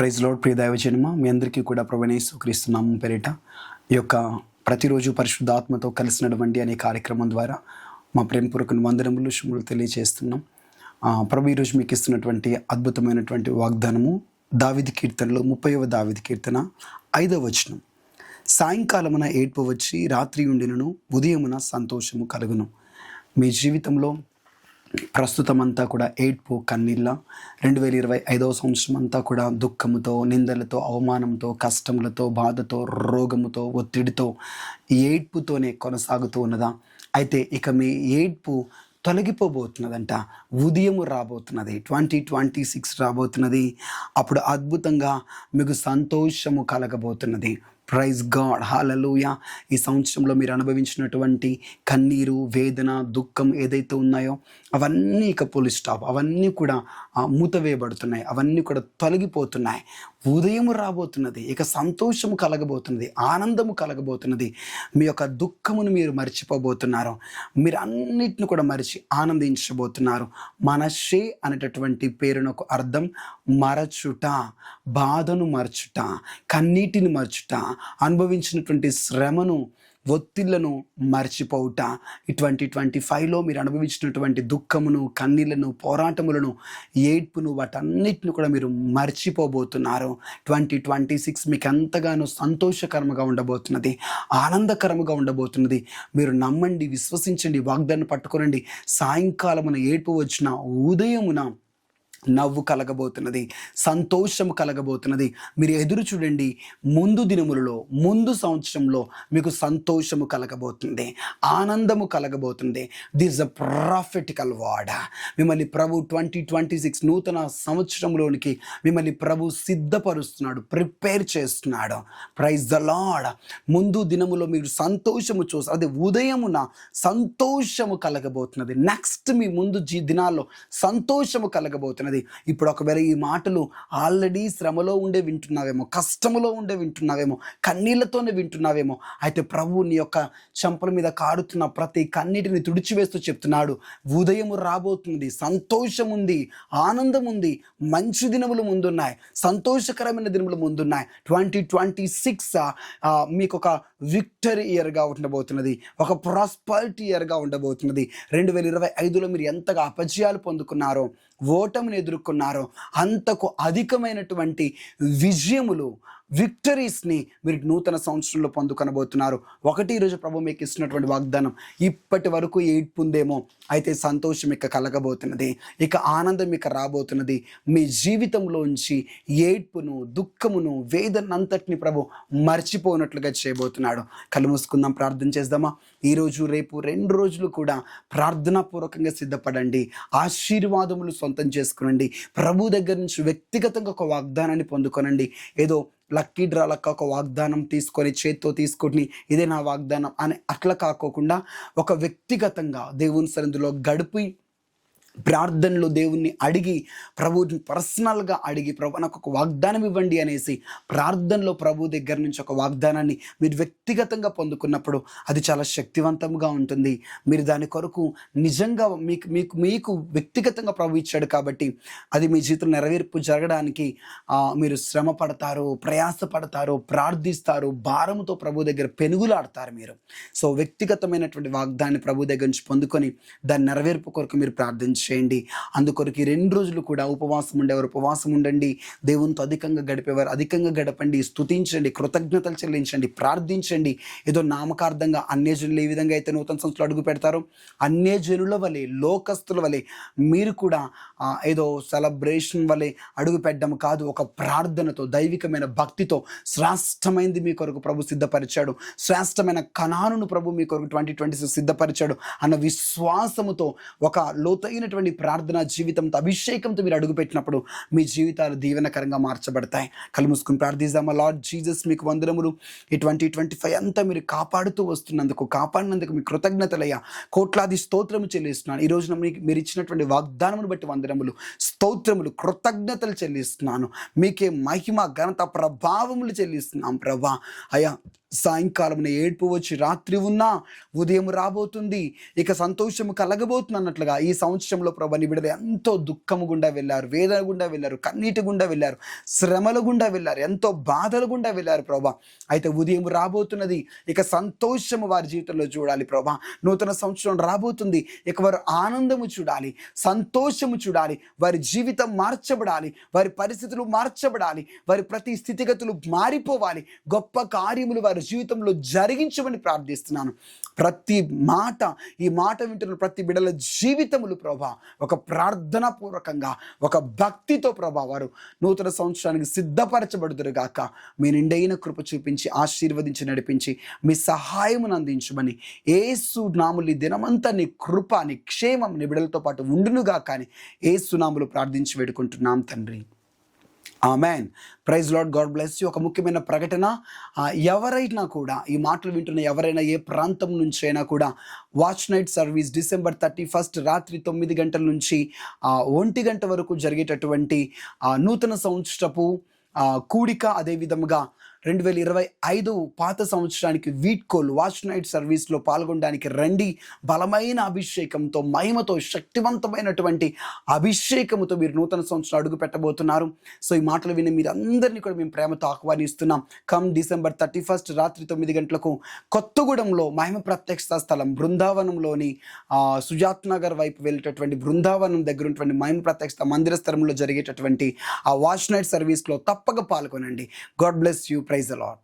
Praise load ప్రియ దైవజన్మ మీ అందరికీ కూడా ప్రవణేశు క్రీస్తున్నాము పేరిట ఈ యొక్క ప్రతిరోజు పరిశుద్ధాత్మతో కలిసినటువంటి అనే కార్యక్రమం ద్వారా మా ప్రేమపూర్వక వందనములు శుభములు తెలియజేస్తున్నాం ప్రభు ఈరోజు మీకు ఇస్తున్నటువంటి అద్భుతమైనటువంటి వాగ్దానము దావిది కీర్తనలో ముప్పైవ దావిది కీర్తన ఐదవ వచనం. సాయంకాలమున ఏడ్పు వచ్చి రాత్రి ఉండినను ఉదయమున సంతోషము కలుగును. మీ జీవితంలో ప్రస్తుతం అంతా కూడా ఏడ్పు కన్నీళ్ళ. రెండు వేల ఇరవై ఐదవ సంవత్సరం అంతా కూడా దుఃఖముతో నిందలతో అవమానంతో కష్టములతో బాధతో రోగముతో ఒత్తిడితో ఏడ్పుతోనే కొనసాగుతూ ఉన్నదా? అయితే ఇక మీ ఏడ్పు తొలగిపోబోతున్నదంట. ఉదయము రాబోతున్నది. ట్వంటీ ట్వంటీ సిక్స్ రాబోతున్నది. అప్పుడు అద్భుతంగా మీకు సంతోషము కలగబోతున్నది. ప్రైజ్ గాడ్ హాలలుయ ఈ సంవత్సరంలో మీరు అనుభవించినటువంటి కన్నీరు వేదన దుఃఖం ఏదైతే ఉన్నాయో అవన్నీ ఇక పోలీస్ స్టాప్ అవన్నీ కూడా మూతవేయబడుతున్నాయి. అవన్నీ కూడా తొలగిపోతున్నాయి. ఉదయము రాబోతున్నది ఇక సంతోషము కలగబోతున్నది ఆనందము కలగబోతున్నది మీ యొక్క దుఃఖమును మీరు మర్చిపోబోతున్నారు. మీరు అన్నిటిని కూడా మరిచి ఆనందించబోతున్నారు. మనషే అనేటటువంటి పేరునకు అర్థం మరచుట బాధను మరచుట కన్నీటిని మరచుట అనుభవించినటువంటి శ్రమను ఒత్తిళ్ళను మర్చిపోవుట. ఇటువంటి ట్వంటీ ఫైవ్లో మీరు అనుభవించినటువంటి దుఃఖమును కన్నీళ్ళను పోరాటములను ఏడ్పును వాటన్నిటిని కూడా మీరు మర్చిపోబోతున్నారు. ట్వంటీ ట్వంటీ సిక్స్ మీకు ఎంతగానో సంతోషకరంగా ఉండబోతున్నది ఆనందకరంగా ఉండబోతున్నది. మీరు నమ్మండి విశ్వసించండి వాగ్దాన్ని పట్టుకోనండి. సాయంకాలమున ఏడ్పు వచ్చిన ఉదయమున నవ్వు కలగబోతున్నది సంతోషము కలగబోతున్నది. మీరు ఎదురు చూడండి ముందు దినములలో ముందు సంవత్సరంలో మీకు సంతోషము కలగబోతుంది ఆనందము కలగబోతుంది. దిస్ అ ప్రాఫిటికల్ వాడ మిమ్మల్ని ప్రభు ట్వంటీ ట్వంటీ సిక్స్ నూతన సంవత్సరంలోనికి మిమ్మల్ని ప్రభు సిద్ధపరుస్తున్నాడు ప్రిపేర్ చేస్తున్నాడు. ప్రైజ్ ద లాడ్ ముందు దినములో మీరు సంతోషము చూస్తారు అదే ఉదయమున సంతోషము కలగబోతున్నది. నెక్స్ట్ మీ ముందు జీ దినాల్లో సంతోషము కలగబోతున్నది. ఇప్పుడు ఒకవేళ ఈ మాటలు ఆల్రెడీ శ్రమలో ఉండే వింటున్నావేమో కష్టములో ఉండే వింటున్నావేమో కన్నీళ్ళతోనే వింటున్నావేమో అయితే ప్రభు నీ యొక్క చెంపల మీద కాడుతున్న ప్రతి కన్నీటిని తుడిచివేస్తూ చెప్తున్నాడు. ఉదయము రాబోతుంది సంతోషం ఉంది ఆనందం ఉంది మంచి దినములు ముందున్నాయి సంతోషకరమైన దినములు ముందున్నాయి. ట్వంటీ ట్వంటీ సిక్స్ మీకు ఒక విక్టరీ ఇయర్గా ఉండబోతున్నది ఒక ప్రాస్పరిటీ ఇయర్గా ఉండబోతున్నది. రెండు వేల ఇరవై ఐదులో మీరు ఎంతగా అపజయాలు పొందుకున్నారో ఓటమిని ఎదుర్కొన్నారో అంతకు అధికమైనటువంటి విజయములు విక్టరీస్ని మీరు నూతన సంవత్సరంలో పొందుకొనబోతున్నారు. ఒకటి ఈరోజు ప్రభు మీకు ఇస్తున్నటువంటి వాగ్దానం ఇప్పటి వరకు ఏడ్పుందేమో అయితే సంతోషం ఇక కలగబోతున్నది ఇక ఆనందం ఇక రాబోతున్నది. మీ జీవితంలోంచి ఏడ్పును దుఃఖమును వేదనంతటిని ప్రభు మర్చిపోనట్లుగా చేయబోతున్నాడు. కళ్ళు మూసుకుందాం ప్రార్థన చేద్దామా? ఈరోజు రేపు రెండు రోజులు కూడా ప్రార్థనాపూర్వకంగా సిద్ధపడండి. ఆశీర్వాదములు సొంతం చేసుకునండి. ప్రభు దగ్గర నుంచి వ్యక్తిగతంగా ఒక వాగ్దానాన్ని పొందుకొనండి. ఏదో లక్కీ డ్రా లక్క ఒక వాగ్దానం తీసుకొని చేత్తో తీసుకొని ఇదే నా వాగ్దానం అని అట్లా కాకోకుండా ఒక వ్యక్తిగతంగా దేవుని సన్నిధిలో గడిపి ప్రార్థనలో దేవుణ్ణి అడిగి ప్రభుని పర్సనల్గా అడిగి ప్రభు నాకు ఒక వాగ్దానం ఇవ్వండి అనేసి ప్రార్థనలో ప్రభు దగ్గర నుంచి ఒక వాగ్దానాన్ని మీరు వ్యక్తిగతంగా పొందుకున్నప్పుడు అది చాలా శక్తివంతంగా ఉంటుంది. మీరు దాని కొరకు నిజంగా మీకు మీకు మీకు వ్యక్తిగతంగా ప్రభు ఇచ్చాడు కాబట్టి అది మీ జీవితంలో నెరవేర్పు జరగడానికి మీరు శ్రమ పడతారు ప్రయాస పడతారు ప్రార్థిస్తారు భారముతో ప్రభు దగ్గర పెనుగులాడతారు మీరు. సో వ్యక్తిగతమైనటువంటి వాగ్దాన్ని ప్రభు దగ్గర నుంచి పొందుకొని దాని నెరవేర్పు కొరకు మీరు ప్రార్థించి చేయండి. అందుకొరకు రెండు రోజులు కూడా ఉపవాసం ఉండేవారు ఉపవాసం ఉండండి. దేవునితో అధికంగా గడిపేవారు అధికంగా గడపండి. స్తుతించండి. కృతజ్ఞతలు చెల్లించండి. ప్రార్థించండి. ఏదో నామకార్థంగా అన్యజనులు ఏ విధంగా అయితే నూతన సంస్థలు అడుగు పెడతారో అన్యజనుల వలె లోకస్తుల వలె మీరు కూడా ఏదో సెలబ్రేషన్ వలె అడుగు పెట్టడం కాదు. ఒక ప్రార్థనతో దైవికమైన భక్తితో శ్రేష్టమైనది మీ కొరకు ప్రభు సిద్ధపరిచాడు. శ్రేష్టమైన కణానును ప్రభు మీ కొరకు ట్వంటీ ట్వంటీ సిక్స్ సిద్ధపరిచాడు అన్న విశ్వాసముతో ఒక లోతైన అద్భుతమైనటువంటి ప్రార్థనా జీవితంతో అభిషేకంతో మీరు అడుగుపెట్టినప్పుడు మీ జీవితాలు దీవెనకరంగా మార్చబడతాయి. కలుముసుకుని మూసుకుని ప్రార్థిద్దామా లార్డ్ జీజస్ మీకు వందనములు. ఇటువంటి ట్వంటీ ఫైవ్ అంతా మీరు కాపాడుతూ వస్తున్నందుకు కాపాడినందుకు మీ కృతజ్ఞతలయ్యా. కోట్లాది స్తోత్రము చెల్లిస్తున్నాను. ఈ రోజున మీకు మీరు ఇచ్చినటువంటి వాగ్దానమును బట్టి వందనములు స్తోత్రములు కృతజ్ఞతలు చెల్లిస్తున్నాను. మీకే మహిమ ఘనత ప్రభావములు చెల్లిస్తున్నాం ప్రభా. అయ్యా సాయంకాలం ఏడ్పు వచ్చి రాత్రి ఉన్నా ఉదయం రాబోతుంది. ఇక సంతోషము కలగబోతుంది అన్నట్లుగా ఈ సంవత్సరం సమయంలో ప్రభా నీ బిడ్డలు ఎంతో దుఃఖము గుండా వెళ్ళారు వేదన గుండా వెళ్ళారు కన్నీటి గుండా వెళ్ళారు శ్రమల గుండా వెళ్ళారు ఎంతో బాధల గుండా వెళ్ళారు ప్రభా. అయితే ఉదయం రాబోతున్నది ఇక సంతోషము వారి జీవితంలో చూడాలి ప్రభా. నూతన సంవత్సరం రాబోతుంది ఇక వారు ఆనందము చూడాలి సంతోషము చూడాలి వారి జీవితం మార్చబడాలి వారి పరిస్థితులు మార్చబడాలి వారి ప్రతి స్థితిగతులు మారిపోవాలి గొప్ప కార్యములు వారి జీవితంలో జరిగించమని ప్రార్థిస్తున్నాను. ప్రతి మాట ఈ మాట వింటున్న ప్రతి బిడల జీవితములు ప్రభా ఒక ప్రార్థన పూర్వకంగా ఒక భక్తితో ప్రభా వారు నూతన సంవత్సరానికి సిద్ధపరచబడుదురు గాక మీ నిండైన కృప చూపించి ఆశీర్వదించి నడిపించి మీ సహాయమును అందించమని ఏసు నాములు దినమంతా నీ కృప నీ క్షేమం నీ బిడలతో పాటు ఉండునుగా కానీ ఏసునాములు ప్రార్థించి వేడుకుంటున్నాం తండ్రి. Amen praise lord God bless you ఒక ముఖ్యమైన ప్రకటన ఎవరైనా కూడా ఈ మాటలు వింటున్న ఎవరైనా ఏ ప్రాంతం నుంచి అయినా కూడా watch night service December thirty first రాత్రి తొమ్మిది గంటల నుంచి ఒంటి గంట వరకు జరిగేటటువంటి నూతన సంవత్సరపు కూడిక అదే విధముగా రెండు వేల ఇరవై ఐదు పాత సంవత్సరానికి వీట్కోల్ వాచ్ నైట్ సర్వీస్లో పాల్గొనడానికి రండి. బలమైన అభిషేకంతో మహిమతో శక్తివంతమైనటువంటి అభిషేకముతో మీరు నూతన సంవత్సరం అడుగు పెట్టబోతున్నారు సో ఈ మాటలు విని మీరు అందరినీ కూడా మేము ప్రేమతో ఆహ్వానిస్తున్నాం. కమ్ డిసెంబర్ థర్టీ ఫస్ట్ రాత్రి తొమ్మిది గంటలకు కొత్తగూడెంలో మహిమ ప్రత్యక్ష స్థలం బృందావనంలోని ఆ, సుజాత్ నగర్ వైపు వెళ్ళేటటువంటి బృందావనం దగ్గర ఉన్నటువంటి మహిమ ప్రత్యక్ష మందిర స్థలంలో జరిగేటటువంటి ఆ వాచ్ నైట్ సర్వీస్లో తప్పక పాల్గొనండి. God bless you. Praise lord